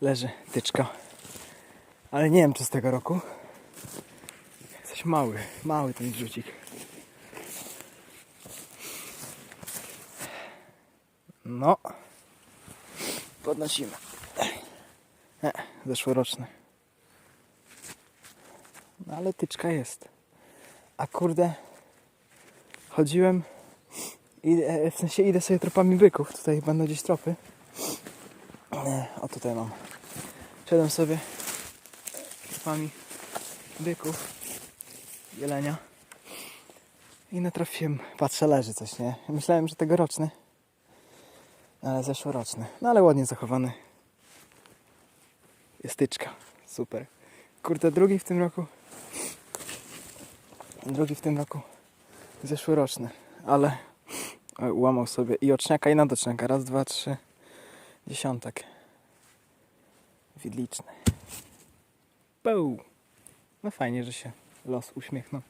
leży tyczka. Ale nie wiem czy z tego roku. Jesteś mały, mały ten drzutzik. No. Podnosimy. E, zeszłoroczny. No ale tyczka jest. A kurde, chodziłem, idę, w sensie idę sobie tropami byków. Tutaj będą gdzieś tropy. E, O tutaj mam. Szedłem sobie tropami byków, jelenia. I natrafiłem, patrzę, leży coś, nie? Myślałem, że tegoroczny, ale zeszłoroczny. No ale ładnie zachowany. Jest tyczka, super. Kurde, drugi w tym roku. Drugi w tym roku. Zeszłoroczny, ale e, łamał sobie i oczniaka i nadoczniaka. Raz, dwa, trzy. Dziesiątek. Widliczny. Poł. No fajnie, że się los uśmiechnął.